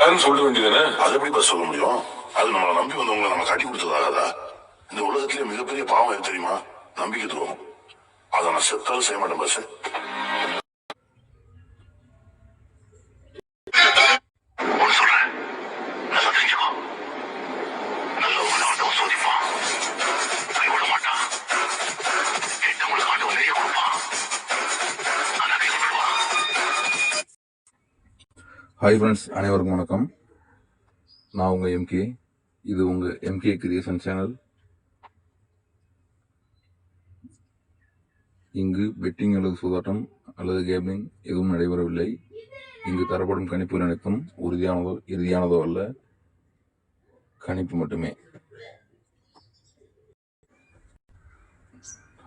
யாருன்னு சொல்ல வேண்டியதானே அது எப்படி பஸ் சொல்ல முடியும்? அது நம்மளை நம்பி வந்தவங்களை நம்ம காட்டி கொடுத்ததாகாதா? இந்த உலகத்திலே மிகப்பெரிய பாவம் எது தெரியுமா? நம்பிக்கை துரோகம். அதை நான் செத்தாலும் செய்ய மாட்டேன் பஸ் ஹாய் ஃப்ரெண்ட்ஸ் அனைவருக்கும் வணக்கம். நான் உங்கள் எம்கே இது உங்கள் எம்கே கிரியேஷன் சேனல் இங்கு பெட்டிங் அல்லது சூதாட்டம் அல்லது கேமிங் எதுவும் நடைபெறவில்லை. இங்கு தரப்படும் கணிப்புகள் அனைத்தும் உறுதியானதோ இறுதியானதோ அல்ல. கணிப்பு மட்டுமே.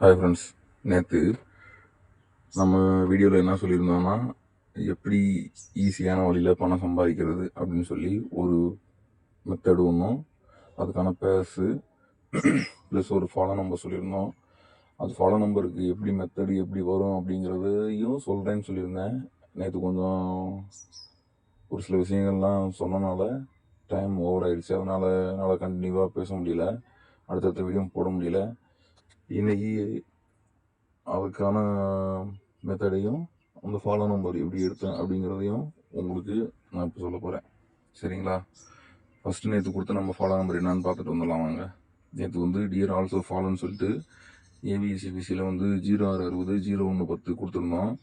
ஹாய் ஃப்ரெண்ட்ஸ் நேற்று நம்ம வீடியோவில் என்ன சொல்லியிருந்தோம்னா எப்படி ஈஸியான வழியில் பணம் சம்பாதிக்கிறது அப்படின்னு சொல்லி ஒரு மெத்தடு ஒன்றும் அதுக்கான பேஸு ப்ளஸ் ஒரு ஃபாலோ நம்பர் சொல்லியிருந்தோம். அது ஃபாலோ நம்பருக்கு எப்படி மெத்தடு எப்படி வரும் அப்படிங்கிறதையும் சொல்கிறேன்னு சொல்லியிருந்தேன். நேற்று கொஞ்சம் ஒரு சில விஷயங்கள்லாம் சொன்னனால டைம் ஓவர் ஆயிடுச்சு. அதனால் என்னால் கண்டினியூவாக பேச முடியல. அடுத்தடுத்த வீடியோ போட முடியல. இன்றைக்கி அதுக்கான மெத்தடையும் அந்த ஃபாலோ நம்பர் எப்படி எடுத்தேன் அப்படிங்கிறதையும் உங்களுக்கு நான் இப்போ சொல்ல போகிறேன் சரிங்களா? ஃபஸ்ட்டு நேற்று கொடுத்த நம்ம ஃபாலோ நம்பர் என்னன்னு பார்த்துட்டு வந்துடலாம் வாங்க. நேற்று வந்து டியர் ஆல்சோ ஃபாலோன்னு சொல்லிட்டு ஏபிஎஸ்சிபிசியில் வந்து ஜீரோ ஆறு அறுபது ஜீரோ ஒன்று பத்து கொடுத்துருந்தோம்.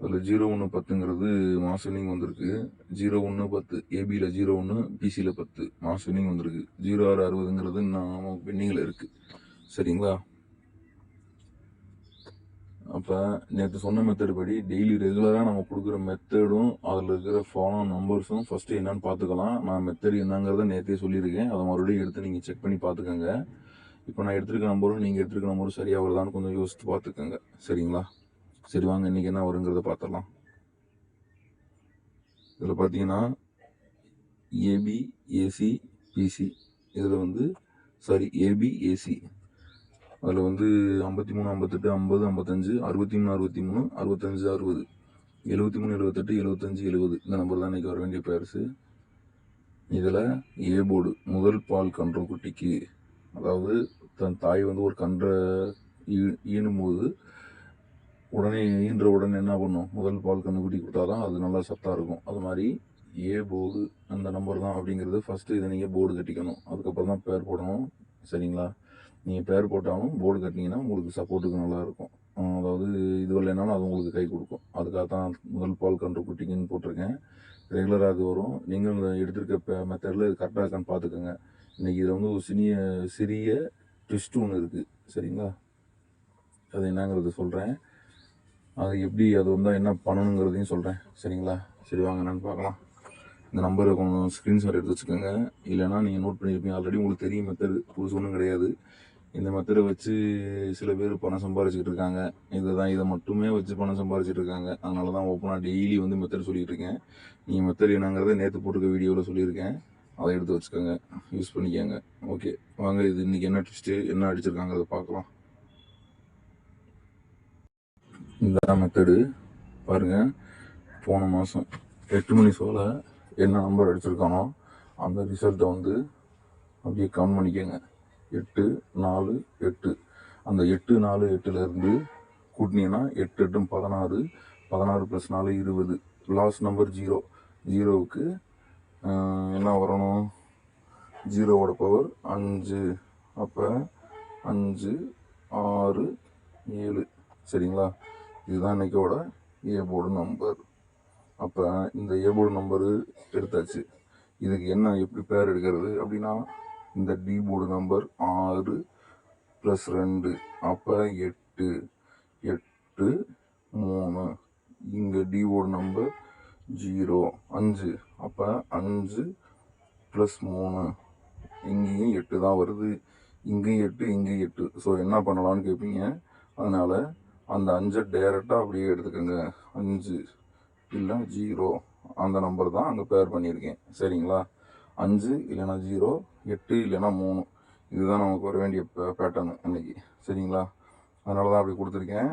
அதில் ஜீரோ ஒன்று பத்துங்கிறது மாஸ் வின்னிங் வந்திருக்கு. ஜீரோ ஒன்று பத்து ஏபியில் ஜீரோ ஒன்று பிசியில் பத்து மாஸ் வின்னிங் வந்திருக்கு. ஜீரோ ஆறு அறுபதுங்கிறது நான் பெண்டிங்கில் இருக்குது சரிங்களா? அப்போ நேற்று சொன்ன மெத்தட் படி டெய்லி ரெகுலராக நம்ம கொடுக்குற மெத்தடும் அதில் இருக்கிற ஃபாலோ நம்பர்ஸும் ஃபஸ்ட்டு என்னன்னு பார்த்துக்கலாம். நான் மெத்தட் என்னங்கிறத நேற்றே சொல்லியிருக்கேன். அதை மறுபடியும் எடுத்து நீங்கள் செக் பண்ணி பார்த்துக்கோங்க. இப்போ நான் எடுத்துருக்க நம்பரும் நீங்கள் எடுத்துருக்க நம்பரும் சரியாக வருதான்னு கொஞ்சம் யோசித்து பார்த்துக்கோங்க. சரிங்களா? சரி வாங்க இன்றைக்கி என்ன வருங்கிறத பார்த்துடலாம். இதில் பார்த்தீங்கன்னா ஏபி ஏசி பிசி இதில் வந்து சாரி ஏபி ஏசி அதில் வந்து ஐம்பத்தி மூணு ஐம்பத்தெட்டு ஐம்பது ஐம்பத்தஞ்சு அறுபத்தி மூணு அறுபத்தி மூணு அறுபத்தஞ்சு அறுபது. எழுபத்தி மூணு எழுபத்தெட்டு எழுபத்தஞ்சு எழுபது. இந்த நம்பர் தான் இன்றைக்கி வர வேண்டிய பேர்ஸு இதில் ஏ போர்டு முதல் பால் கன்று குட்டிக்கு அதாவது தன் தாய் வந்து ஒரு கன்றை ஈ ஈனும்போது உடனே ஈன்ற உடனே என்ன பண்ணும்? முதல் பால் கன்றுக்குட்டி கொடுத்தா தான் அது நல்லா சத்தாக இருக்கும். அது மாதிரி ஏ போர்டு அந்த நம்பர் தான் அப்படிங்கிறது ஃபஸ்ட்டு இதை நீங்கள் போர்டு கட்டிக்கணும். அதுக்கப்புறம் தான் பேர் போடணும். சரிங்களா? நீங்கள் பேர் போட்டாலும் போர்டு கட்டினீங்கன்னா உங்களுக்கு சப்போர்ட்டுக்கு நல்லாயிருக்கும். அதாவது இது இல்லைனாலும் அது உங்களுக்கு கை கொடுக்கும். அதுக்காக தான் முதல் பால் கன்று குட்டிங்கன்னு போட்டிருக்கேன். ரெகுலராக அது வரும். நீங்கள் எடுத்திருக்க மெத்தடில் இது கரெக்டாக இருக்கான்னு பார்த்துக்கோங்க. இன்றைக்கி இதில் வந்து ஒரு சிறிய சிறிய ட்விஸ்ட் ஒன்று இருக்குது சரிங்களா? அது என்னங்கிறது சொல்கிறேன் அது எப்படி அது வந்தால் என்ன பண்ணணுங்கிறதையும் சொல்கிறேன் சரிங்களா? சரி வாங்க என்னன்னு பார்க்கலாம். இந்த நம்பரை கொஞ்சம் ஸ்க்ரீன்ஷாட் எடுத்து வச்சுக்கோங்க. இல்லைனா நீங்கள் நோட் பண்ணியிருப்பீங்க ஆல்ரெடி உங்களுக்கு தெரியும் மெத்தடு புதுசு ஒன்றும் கிடையாது. இந்த மெத்தடை வச்சு சில பேர் பணம் சம்பாரிச்சிட்டு இருக்காங்க. இதை தான் இதை மட்டுமே வச்சு பணம் சம்பாரிச்சிட்டு இருக்காங்க. அதனால தான் ஓப்பனாக டெய்லி வந்து மெத்தட் சொல்லிட்டு இருக்கேன். நீங்கள் மெத்தட் என்னங்கிறத நேற்று போட்டிருக்க வீடியோவில் சொல்லியிருக்கேன். அதை எடுத்து வச்சுக்கோங்க. யூஸ் பண்ணிக்கோங்க. ஓகே வாங்க இது இன்றைக்கி என்ன ட்விஸ்ட்டு என்ன அடிச்சிருக்காங்கிறத பார்க்கலாம். இந்த மெத்தடு பாருங்கள் போன மாதம் எட்டு மணி சோல என்ன நம்பர் அடிச்சிருக்கானோ அந்த ரிசல்ட்டை வந்து அப்படியே கவுண்ட் பண்ணிக்கோங்க. எட்டு நாலு எட்டு. அந்த எட்டு நாலு எட்டுலேருந்து கூட்டினீங்கன்னா எட்டு எட்டும் பதினாறு. பதினாறு ப்ளஸ் நாலு இருபது. லாஸ்ட் நம்பர் ஜீரோ ஜீரோவுக்கு என்ன வரணும்? ஜீரோவோட பவர் அஞ்சு. அப்போ அஞ்சு ஆறு ஏழு. சரிங்களா? இதுதான் இன்னைக்கோட ஏ போர்டு நம்பர் அப்போ இந்த ஏ போர்டு நம்பரு எடுத்தாச்சு. இதுக்கு என்ன எப்படி பேர் எடுக்கிறது அப்படின்னா இந்த டி போர்டு நம்பர் ஆறு ப்ளஸ் ரெண்டு அப்போ எட்டு எட்டு மூணு. இங்கே டி போர்டு நம்பர் ஜீரோ அஞ்சு. அப்போ அஞ்சு ப்ளஸ் மூணு. இங்கேயும் எட்டு தான் வருது. இங்கேயும் எட்டு இங்கேயும் எட்டு. ஸோ என்ன பண்ணலாம்னு கேட்பீங்க அதனால் அந்த அஞ்சை டேரெக்டாக அப்படியே எடுத்துக்கோங்க. அஞ்சு இல்லை ஜீரோ அந்த நம்பர் தான் அங்கே பேர் பண்ணியிருக்கேன். சரிங்களா? அஞ்சு இல்லைன்னா ஜீரோ எட்டு இல்லைன்னா மூணு. இதுதான் நமக்கு வர வேண்டிய பேட்டர்னு அன்றைக்கி சரிங்களா? அதனால தான் அப்படி கொடுத்துருக்கேன்.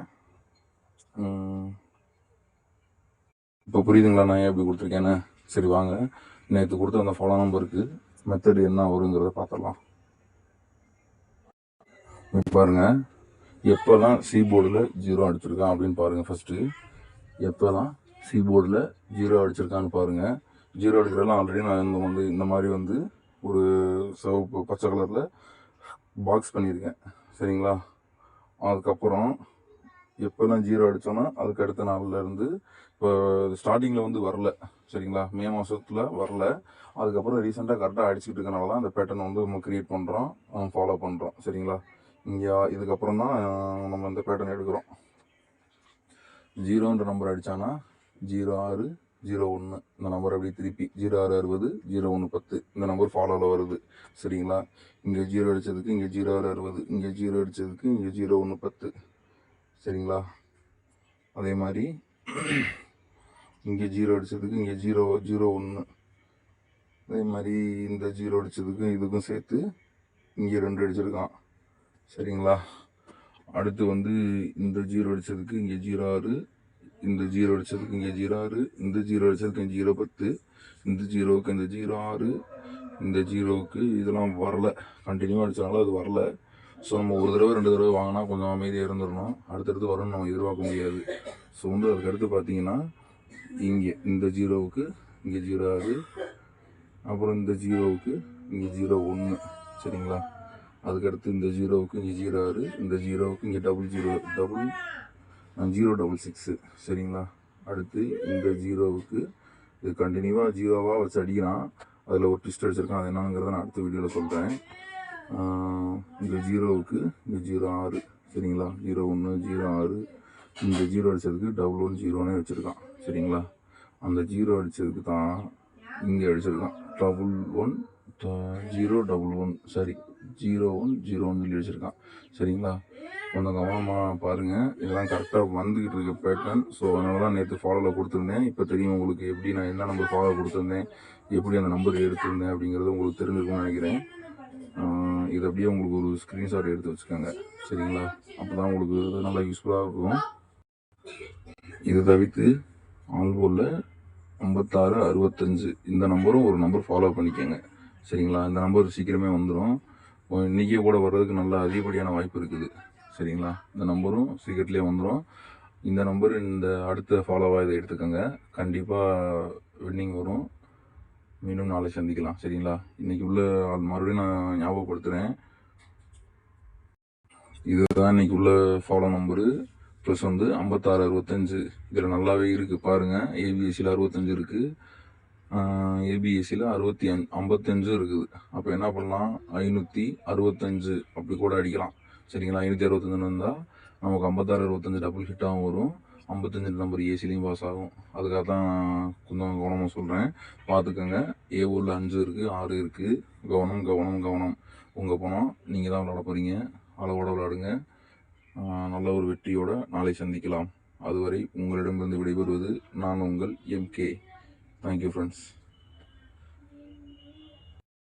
இப்போ புரியுதுங்களா? நான் ஏன் எப்படி கொடுத்துருக்கேன்னு? சரி வாங்க. நேற்று கொடுத்த அந்த ஃபாலோ நம்பருக்கு மெத்தடு என்ன வருங்கிறத பார்த்துடலாம். பாருங்க. எப்போல்லாம் சி போர்டில் ஜீரோ அடிச்சிருக்கான் அப்படின்னு பாருங்கள் ஃபஸ்ட்டு எப்போல்லாம் சி போர்டில் ஜீரோ அடிச்சிருக்கான்னு பாருங்கள் ஜீரோ அடிக்கிறதெல்லாம் ஆல்ரெடி நான் இந்த வந்து இந்த மாதிரி வந்து ஒரு சிவப்பு பச்சை கலரில் பாக்ஸ் பண்ணியிருக்கேன். சரிங்களா? அதுக்கப்புறம் எப்போல்லாம் ஜீரோ அடித்தோன்னா அதுக்கு அடுத்த நாள்லேருந்து இப்போ ஸ்டார்டிங்கில் வந்து வரல. சரிங்களா? மே மாதத்தில் வரல. அதுக்கப்புறம் ரீசெண்டாக கரெக்டாக அடிச்சுட்டு இருக்கனால தான் அந்த பேட்டர்ன் வந்து நம்ம க்ரியேட் பண்ணுறோம் ஃபாலோ பண்ணுறோம் சரிங்களா? இங்கே இதுக்கப்புறம் தான் நம்ம இந்த பேட்டர்ன் எடுக்கிறோம். ஜீரோன்ற நம்பர் அடித்தானா ஜீரோ ஆறு ஜீரோ ஒன்று இந்த நம்பர் அப்படியே திருப்பி ஜீரோ ஆறு அறுபது ஜீரோ ஒன்று பத்து இந்த நம்பர் ஃபாலோவில் வருது. சரிங்களா? இங்கே ஜீரோ அடித்ததுக்கு இங்கே ஜீரோ ஆறு அறுபது இங்கே ஜீரோ அடித்ததுக்கு இங்கே ஜீரோ ஒன்று பத்து. சரிங்களா? அதே மாதிரி இங்கே ஜீரோ அடித்ததுக்கு இங்கே ஜீரோ ஜீரோ ஒன்று. அதே மாதிரி இந்த ஜீரோ அடித்ததுக்கும் இதுக்கும் சேர்த்து இங்கே ரெண்டு அடிச்சிருக்கான். சரிங்களா? அடுத்து வந்து இந்த ஜீரோ அடித்ததுக்கு இங்கே ஜீரோ ஆறு இந்த ஜீரோ அடிச்சதுக்கு இங்கே ஜீரோ ஆறு இந்த ஜீரோ அடிச்சதுக்கு இங்கே ஜீரோ பத்து இந்த ஜீரோவுக்கு இந்த ஜீரோ ஆறு இந்த ஜீரோவுக்கு இதெல்லாம் வரல. கண்டினியூவாக அடித்தனால அது வரல. ஸோ நம்ம ஒரு தடவை ரெண்டு தடவை வாங்கினா கொஞ்சம் அமைதியாக இருந்துடணும் அடுத்தடுத்து வரும்னு நம்ம எதிர்பார்க்க முடியாது. ஸோ வந்து அதுக்கடுத்து பார்த்தீங்கன்னா இங்கே இந்த ஜீரோவுக்கு இங்கே ஜீரோ ஆறு அப்புறம் இந்த ஜீரோவுக்கு இங்கே ஜீரோ ஒன்று சரிங்களா? அதுக்கடுத்து இந்த ஜீரோவுக்கு இங்கே ஜீரோ ஆறு இந்த ஜீரோவுக்கு இங்கே double zero double zero double six சரிங்களா? அடுத்து இந்த ஜீரோவுக்கு இது கண்டினியூவாக ஜீரோவாக வச்சு அடிக்கிறான். அதில் ஒரு ட்விஸ்ட் அடிச்சிருக்கான். அது என்னங்கிறத நான் அடுத்த வீடியோவில் சொல்கிறேன் இந்த ஜீரோவுக்கு இந்த ஜீரோ ஆறு சரிங்களா? ஜீரோ ஒன்று ஜீரோ ஆறு. இந்த ஜீரோ அடித்ததுக்கு டபுள் ஒன் ஜீரோனே வச்சுருக்கான் சரிங்களா? அந்த ஜீரோ அடித்ததுக்கு தான் இங்கே அடிச்சிருக்கான். Double one zero double one sorry zero one zero one சொல்லி வச்சுருக்கான் சரிங்களா? கொஞ்சம் கவனமாக பாருங்கள் இதெல்லாம் கரெக்டாக வந்துக்கிட்டு இருக்க பேட்டர்ன் ஸோ அதனால தான் நேற்று ஃபாலோவில் கொடுத்துருந்தேன். இப்போ தெரியும் உங்களுக்கு எப்படி நான் என்ன நம்பர் ஃபாலோ கொடுத்துருந்தேன். எப்படி அந்த நம்பர் எடுத்திருந்தேன் அப்படிங்கிறது உங்களுக்கு தெரிஞ்சிருக்கும்னு நினைக்கிறேன். இது அப்படியே உங்களுக்கு ஒரு ஸ்க்ரீன்ஷாட் எடுத்து வச்சுக்கோங்க. சரிங்களா? அப்போ தான் உங்களுக்கு இது நல்லா யூஸ்ஃபுல்லாக இருக்கும். இதை தவிர்த்து ஆல்போரில் ஐம்பத்தாறு அறுபத்தஞ்சு இந்த நம்பரும் ஒரு நம்பர் ஃபாலோ பண்ணிக்கோங்க. சரிங்களா? இந்த நம்பர் சீக்கிரமே வந்துடும் இன்றைக்கே கூட வர்றதுக்கு நல்ல அதிகப்படியான வாய்ப்பு இருக்குது. சரிங்களா? இந்த நம்பரும் சீக்கிரத்துலேயே வந்துடும் இந்த நம்பர் இந்த அடுத்த ஃபாலோவாக இதை எடுத்துக்கோங்க. கண்டிப்பாக வின்னிங் வரும். மீண்டும் நாளை சந்திக்கலாம். சரிங்களா? இன்றைக்கி உள்ள ஆள் மறுபடியும் நான் ஞாபகப்படுத்துகிறேன் இதுதான் இன்னைக்கு உள்ள ஃபாலோ நம்பரு. ப்ளஸ் வந்து ஐம்பத்தாறு அறுபத்தஞ்சு. இதில் நல்லாவே இருக்குது பாருங்கள் ஏபிஎஸ்சியில் அறுபத்தஞ்சு இருக்குது ஏபிஎஸ்சியில் அறுபத்தி அஞ்சு ஐம்பத்தஞ்சும் இருக்குது. அப்போ என்ன பண்ணலாம்? ஐநூற்றி அறுபத்தஞ்சு. அப்படி கூட அடிக்கலாம். சரிங்களா? ஐநூற்றி அறுபத்தஞ்சுன்னு இருந்தால் நமக்கு ஐம்பத்தாறு அறுபத்தஞ்சு டபுள் ஹிட்டாகவும் வரும். ஐம்பத்தஞ்சு நம்பர் ஏசிலையும் பாஸ் ஆகும். அதுக்காக தான் கொஞ்சம் கவனமாக சொல்கிறேன் பார்த்துக்கோங்க ஏ ஊரில் அஞ்சு இருக்குது ஆறு இருக்குது கவனம் கவனம் கவனம். உங்கள் பணம் நீங்கள் தான் விளாட போகிறீங்க அளவோட விளாடுங்க நல்ல ஒரு வெற்றியோட நாளை சந்திக்கலாம். அதுவரை உங்களிடமிருந்து விடைபெறுவது நான் உங்கள் எம்கே தேங்க்யூ ஃப்ரெண்ட்ஸ்